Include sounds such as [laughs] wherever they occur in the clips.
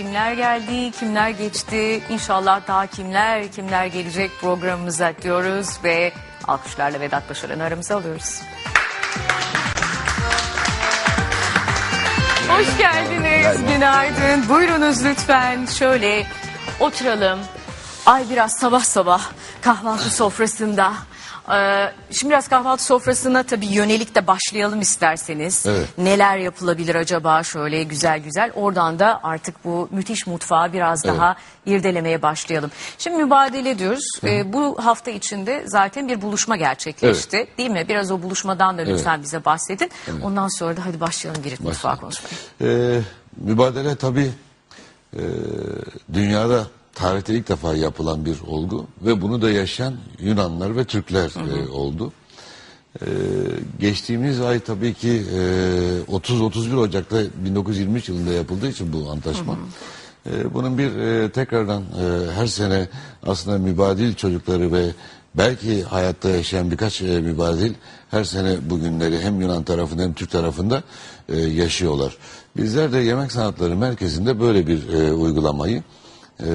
kimler geldi, kimler geçti, inşallah daha kimler kimler gelecek programımıza diyoruz ve alkışlarla Vedat Başaran'ı aramıza alıyoruz. Hoş geldiniz, günaydın. Buyurunuz lütfen şöyle oturalım. Ay biraz sabah sabah kahvaltı sofrasında. Ee, şimdi biraz kahvaltı sofrasına tabii yönelik de başlayalım isterseniz. Evet. Neler yapılabilir acaba şöyle güzel güzel. Oradan da artık bu müthiş mutfağı biraz Evet. daha irdelemeye başlayalım. Şimdi mübadele ediyoruz. Ee, bu hafta içinde zaten bir buluşma gerçekleşti. Değil mi? Biraz o buluşmadan da lütfen bize bahsedin. Ondan sonra da hadi başlayalım Girit mutfağı konuşmaya. Ee, mübadele tabii e, dünyada tarihte ilk defa yapılan bir olgu ve bunu da yaşayan Yunanlar ve Türkler e, oldu. Ee, geçtiğimiz ay tabii ki e, 30-31 Ocak'ta 1923 yılında yapıldığı için bu antlaşma. e, bunun bir e, tekrardan e, her sene aslında mübadil çocukları ve belki hayatta yaşayan birkaç e, mübadil her sene bugünleri hem Yunan tarafında hem Türk tarafında e, yaşıyorlar. Bizler de Yemek Sanatları Merkezi'nde böyle bir e, uygulamayı e,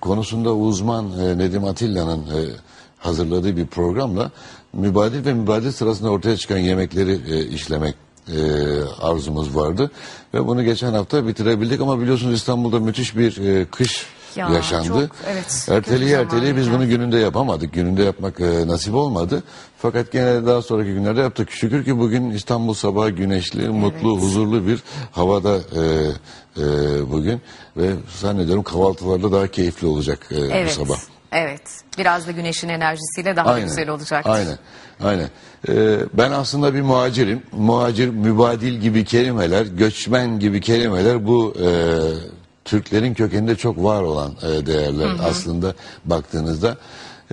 konusunda uzman e, Nedim Atilla'nın e, hazırladığı bir programla mübadil ve mübadil sırasında ortaya çıkan yemekleri e, işlemek e, arzumuz vardı. Ve bunu geçen hafta bitirebildik ama biliyorsunuz İstanbul'da müthiş bir e, kış Ya, yaşandı. çok, evet, erteliye erteliye biz bunu gününde yapamadık. Gününde yapmak e, nasip olmadı. Fakat gene daha sonraki günlerde yaptık. Şükür ki bugün İstanbul sabahı güneşli, mutlu, huzurlu bir havada e, e, bugün. Ve zannediyorum kahvaltılarda daha keyifli olacak e, bu Evet. sabah. Evet. Biraz da güneşin enerjisiyle daha güzel olacaktır. Aynen. Aynen. Ee, ben aslında bir muhacirim. Muhacir, mübadil gibi kelimeler, göçmen gibi kelimeler bu e, Türklerin kökeninde çok var olan e, değerler aslında baktığınızda.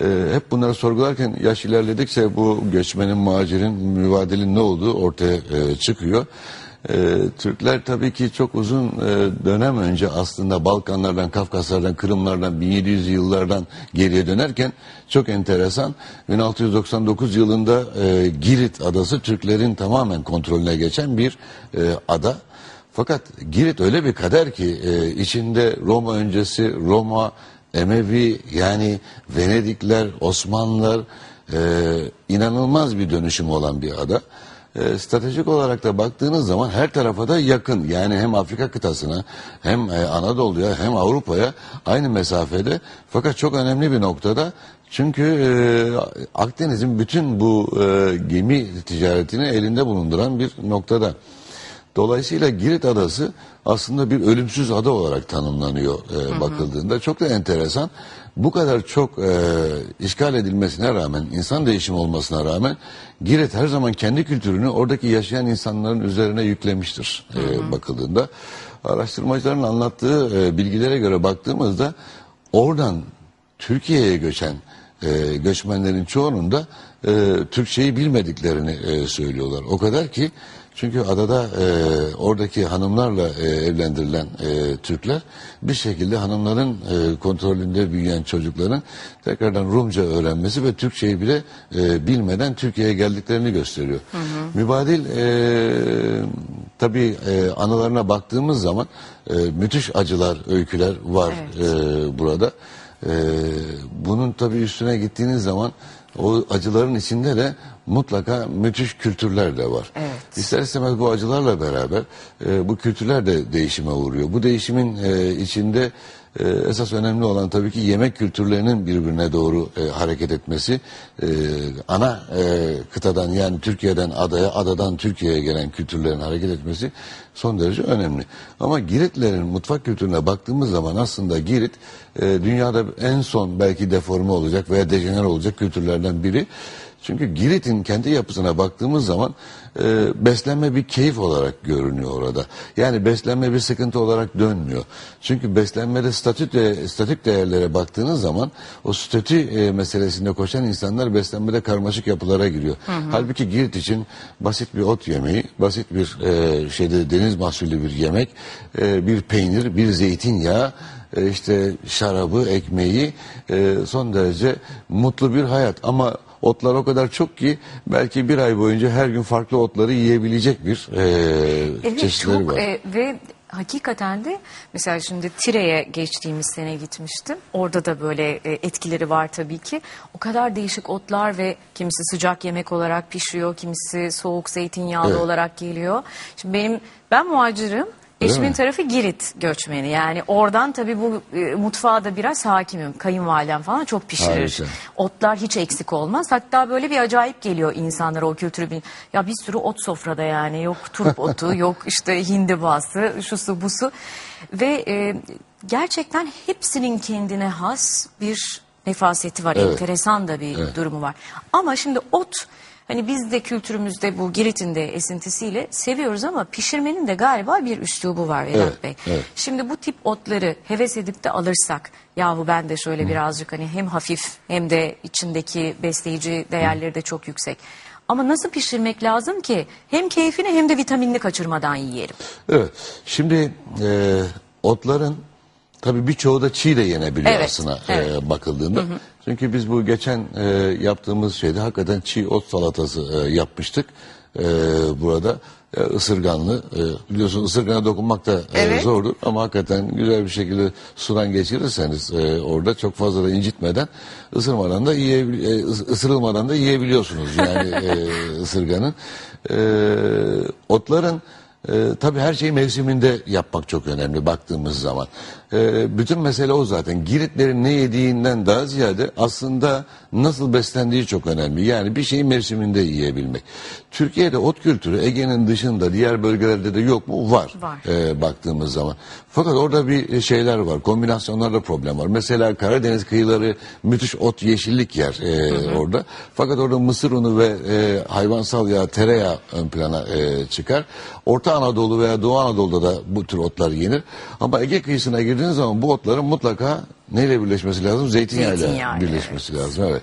E, hep bunları sorgularken yaş ilerledikçe bu göçmenin, muhacirin, mübadilin ne olduğu ortaya e, çıkıyor. Ee, Türkler tabii ki çok uzun e, dönem önce aslında Balkanlardan, Kafkaslardan, Kırımlardan 1700 yıllardan geriye dönerken çok enteresan 1699 yılında e, Girit adası Türklerin tamamen kontrolüne geçen bir e, ada. Fakat Girit öyle bir kader ki e, içinde Roma öncesi Roma, Emevi yani Venedikler, Osmanlılar e, inanılmaz bir dönüşüm olan bir ada. E, stratejik olarak da baktığınız zaman her tarafa da yakın. Yani hem Afrika kıtasına hem e, Anadolu'ya hem Avrupa'ya aynı mesafede. Fakat çok önemli bir noktada. Çünkü e, Akdeniz'in bütün bu e, gemi ticaretini elinde bulunduran bir noktada. Dolayısıyla Girit Adası aslında bir ölümsüz ada olarak tanımlanıyor e, bakıldığında. Çok da enteresan. Bu kadar çok e, işgal edilmesine rağmen, insan değişimi olmasına rağmen Girit her zaman kendi kültürünü oradaki yaşayan insanların üzerine yüklemiştir e, bakıldığında. Araştırmacıların anlattığı e, bilgilere göre baktığımızda oradan Türkiye'ye göçen e, göçmenlerin çoğunun da e, Türkçeyi bilmediklerini e, söylüyorlar. O kadar ki çünkü adada e, oradaki hanımlarla e, evlendirilen e, Türkler bir şekilde hanımların e, kontrolünde büyüyen çocukların tekrardan Rumca öğrenmesi ve Türkçeyi bile e, bilmeden Türkiye'ye geldiklerini gösteriyor. Mübadil e, tabii e, anılarına baktığımız zaman e, müthiş acılar, öyküler var Evet. e, burada. E, bunun tabii üstüne gittiğiniz zaman o acıların içinde de mutlaka müthiş kültürler de var. Evet. İster istemez bu acılarla beraber e, bu kültürler de değişime uğruyor. Bu değişimin e, içinde e, esas önemli olan tabii ki yemek kültürlerinin birbirine doğru e, hareket etmesi. E, ana e, kıtadan yani Türkiye'den adaya, adadan Türkiye'ye gelen kültürlerin hareket etmesi son derece önemli. Ama Giritlerin mutfak kültürüne baktığımız zaman aslında Girit e, dünyada en son belki deforme olacak veya dejener olacak kültürlerden biri. Çünkü Girit'in kendi yapısına baktığımız zaman e, beslenme bir keyif olarak görünüyor orada. Yani beslenme bir sıkıntı olarak dönmüyor. Çünkü beslenmede statü de, statük değerlere baktığınız zaman o statü e, meselesinde koşan insanlar beslenmede karmaşık yapılara giriyor. Halbuki Girit için basit bir ot yemeği, basit bir e, şeyde deniz mahsulü bir yemek, e, bir peynir, bir zeytinyağı, e, işte şarabı, ekmeği e, son derece mutlu bir hayat. Ama otlar o kadar çok ki belki bir ay boyunca her gün farklı otları yiyebilecek bir e, Evet çeşitleri çok var. e, ve hakikaten de mesela şimdi Tire'ye geçtiğimiz sene gitmiştim. Orada da böyle etkileri var tabii ki. O kadar değişik otlar ve kimisi sıcak yemek olarak pişiyor, kimisi soğuk zeytinyağlı Evet. olarak geliyor. Şimdi benim ben muhacirim. Eşimin mi? tarafı Girit göçmeni. Yani oradan tabii bu e, mutfağa da biraz hakimim. Kayınvalidem falan çok pişirir. Harika. Otlar hiç eksik olmaz. Hatta böyle bir acayip geliyor insanlara o kültürü. bil- Ya bir sürü ot sofrada yani. Yok turp otu, [laughs] yok işte hindibası, şusu busu. Ve e, gerçekten hepsinin kendine has bir nefaseti var. Evet. Enteresan da bir Evet. durumu var. Ama şimdi ot hani biz de kültürümüzde bu Girit'in de esintisiyle seviyoruz ama pişirmenin de galiba bir üslubu var Vedat Evet, Bey. evet. Şimdi bu tip otları heves edip de alırsak yahu ben de şöyle birazcık hani hem hafif hem de içindeki besleyici değerleri de çok yüksek. Ama nasıl pişirmek lazım ki hem keyfini hem de vitaminini kaçırmadan yiyelim. Evet. Şimdi e, otların tabii birçoğu da çiğ de yenebiliyor Evet, aslında e, evet. bakıldığında. Çünkü biz bu geçen e, yaptığımız şeyde hakikaten çiğ ot salatası e, yapmıştık e, burada. E, ısırganlı. E, biliyorsun ısırgana dokunmak da e, Evet. zordur ama hakikaten güzel bir şekilde sudan geçirirseniz e, orada çok fazla da incitmeden ısırmadan da yiyebil- e, ıs- ısırılmadan da yiyebiliyorsunuz yani e, [laughs] ısırganın. E, otların e, tabii her şeyi mevsiminde yapmak çok önemli baktığımız zaman. E, bütün mesele o zaten. Giritlerin ne yediğinden daha ziyade aslında nasıl beslendiği çok önemli. Yani bir şeyi mevsiminde yiyebilmek. Türkiye'de ot kültürü Ege'nin dışında diğer bölgelerde de yok mu? Var. Var. e, baktığımız zaman. Fakat orada bir şeyler var. Kombinasyonlarda problem var. Mesela Karadeniz kıyıları müthiş ot yeşillik yer e, orada. Fakat orada mısır unu ve e, hayvansal yağ, tereyağı ön plana e, çıkar. Orta Anadolu veya Doğu Anadolu'da da bu tür otlar yenir. Ama Ege kıyısına girdiğiniz zaman bu otların mutlaka neyle birleşmesi lazım? Zeytinyağıyla Zeytinyağıyla, birleşmesi lazım. Evet.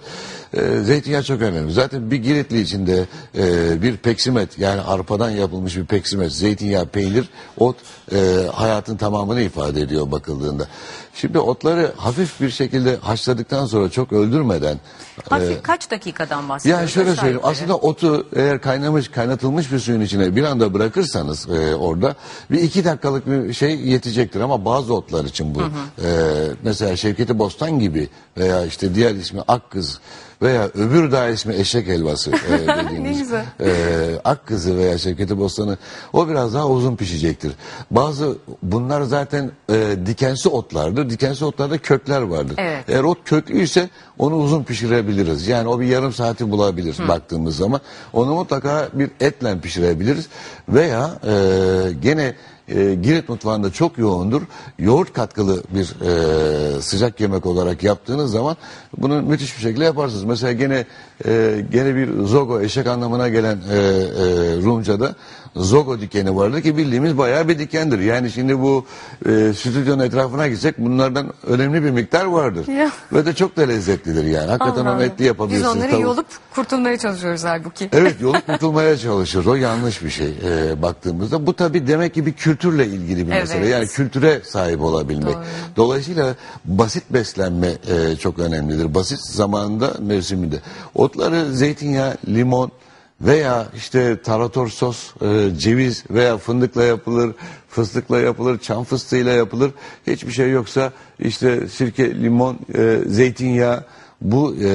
E, zeytinyağı çok önemli. Zaten bir Giritli içinde e, bir peksimet yani arpadan yapılmış bir peksimet, zeytinyağı, peynir, ot e, hayatın tamamını ifade ediyor bakıldığında. Şimdi otları hafif bir şekilde haşladıktan sonra çok öldürmeden Hafif kaç dakikadan bahsediyoruz? yani şöyle söyleyeyim yukarı? aslında otu eğer kaynamış kaynatılmış bir suyun içine bir anda bırakırsanız e, orada bir iki dakikalık bir şey yetecektir ama bazı otlar için bu. E, mesela Şevketi Bostan gibi veya işte diğer ismi Akkız veya öbür daha ismi eşek helvası e, [laughs] dediğimiz Ne güzel. e, Akkızı veya Şevketi Bostanı o biraz daha uzun pişecektir. Bazı bunlar zaten e, dikensi otlardır. Dikensi otlarda kökler vardır. Evet. Eğer ot köklüyse onu uzun pişirebiliriz. Yani o bir yarım saati bulabilir baktığımız zaman. Onu mutlaka bir etle pişirebiliriz. Veya e, gene e, Girit mutfağında çok yoğundur. Yoğurt katkılı bir e, sıcak yemek olarak yaptığınız zaman bunu müthiş bir şekilde yaparsınız. Mesela gene e, gene bir zogo eşek anlamına gelen e, e, Rumca'da zogo dikeni vardır ki bildiğimiz bayağı bir dikendir. Yani şimdi bu e, stüdyonun etrafına gitsek bunlardan önemli bir miktar vardır. Ya. Ve de çok da lezzetlidir yani. Hakikaten onu etli yapabilirsiniz. Biz onları Tavuk- yolup kurtulmaya çalışıyoruz halbuki. Evet yolu [laughs] kurtulmaya çalışır. O yanlış bir şey e, baktığımızda. Bu tabii demek ki bir kültürle ilgili bir Evet. mesele. Yani kültüre sahip olabilmek. Doğru. Dolayısıyla basit beslenme e, çok önemlidir. Basit zamanında mevsiminde. Otları zeytinyağı, limon veya işte tarator sos, e, ceviz veya fındıkla yapılır, fıstıkla yapılır, çam fıstığıyla yapılır. Hiçbir şey yoksa işte sirke, limon, e, zeytinyağı bu e,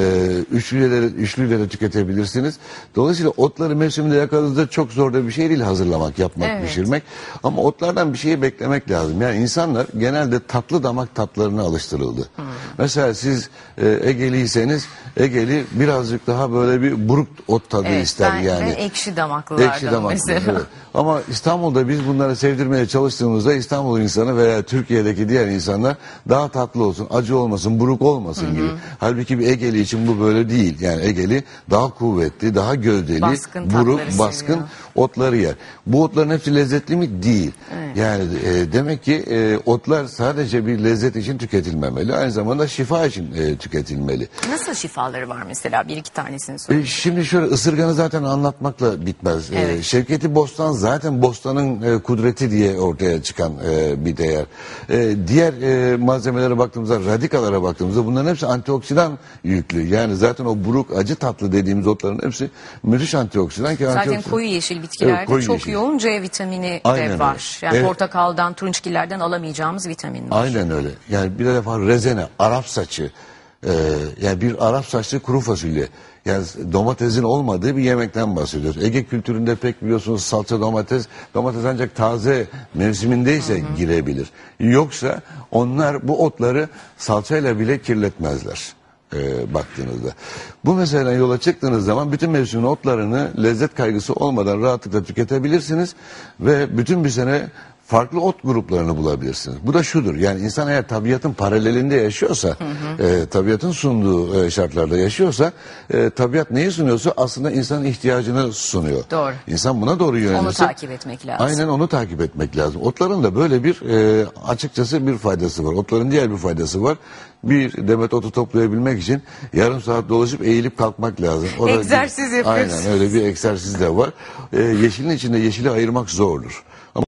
üçlüleri, üçlüleri tüketebilirsiniz. Dolayısıyla otları mevsiminde yakaladığınızda çok zor da bir şey değil hazırlamak, yapmak, Evet. pişirmek. Ama otlardan bir şeyi beklemek lazım. Yani insanlar genelde tatlı damak tatlarına alıştırıldı. Mesela siz e, Egeliyseniz Egeli birazcık daha böyle bir buruk ot tadı Evet, ister ben, yani. ben ekşi damaklılardan Ekşi damaklı. mesela. evet. Ama İstanbul'da biz bunları sevdirmeye çalıştığımızda İstanbul insanı veya Türkiye'deki diğer insanlar daha tatlı olsun, acı olmasın, buruk olmasın gibi. Halbuki bir Egeli için bu böyle değil. Yani Egeli daha kuvvetli, daha gövdeli, Baskın buruk, baskın seviyor. otları yer. Bu otların hepsi lezzetli mi? Değil. Yani e, demek ki e, otlar sadece bir lezzet için tüketilmemeli. Aynı zamanda şifa için e, tüketilmeli. Nasıl şifaları var mesela bir iki tanesini söyle. E, Şimdi şöyle ısırganı zaten anlatmakla bitmez. E, Evet. Şevketi Bostan zaten Bostan'ın e, kudreti diye ortaya çıkan e, bir değer. E, diğer e, malzemelere baktığımızda, radikalara baktığımızda bunların hepsi antioksidan yüklü. Yani zaten o buruk acı tatlı dediğimiz otların hepsi müthiş antioksidan ki Zaten antioksidan- koyu yeşil bitkilerde Evet, koyu çok yeşil. yoğun C vitamini Aynen de öyle. var. Yani Evet. portakaldan, turunçgillerden alamayacağımız vitamin var. Aynen öyle. Yani bir defa rezene, Arap saçı, e, yani bir Arap saçlı kuru fasulye. Yani domatesin olmadığı bir yemekten bahsediyoruz. Ege kültüründe pek biliyorsunuz salça domates, domates ancak taze mevsimindeyse girebilir. Yoksa onlar bu otları salçayla bile kirletmezler. E, baktığınızda. Bu meseleden yola çıktığınız zaman bütün mevsimin otlarını lezzet kaygısı olmadan rahatlıkla tüketebilirsiniz ve bütün bir sene farklı ot gruplarını bulabilirsiniz. Bu da şudur yani insan eğer tabiatın paralelinde yaşıyorsa, e, tabiatın sunduğu e, şartlarda yaşıyorsa, e, tabiat neyi sunuyorsa aslında insanın ihtiyacını sunuyor. Doğru. İnsan buna doğru yönelirse... Onu takip etmek lazım. Aynen onu takip etmek lazım. Otların da böyle bir e, açıkçası bir faydası var. Otların diğer bir faydası var. Bir demet otu toplayabilmek için yarım saat dolaşıp eğilip kalkmak lazım. O da bir- Egzersiz yapıyorsunuz. Aynen öyle bir egzersiz de var. E, yeşilin içinde yeşili ayırmak zordur.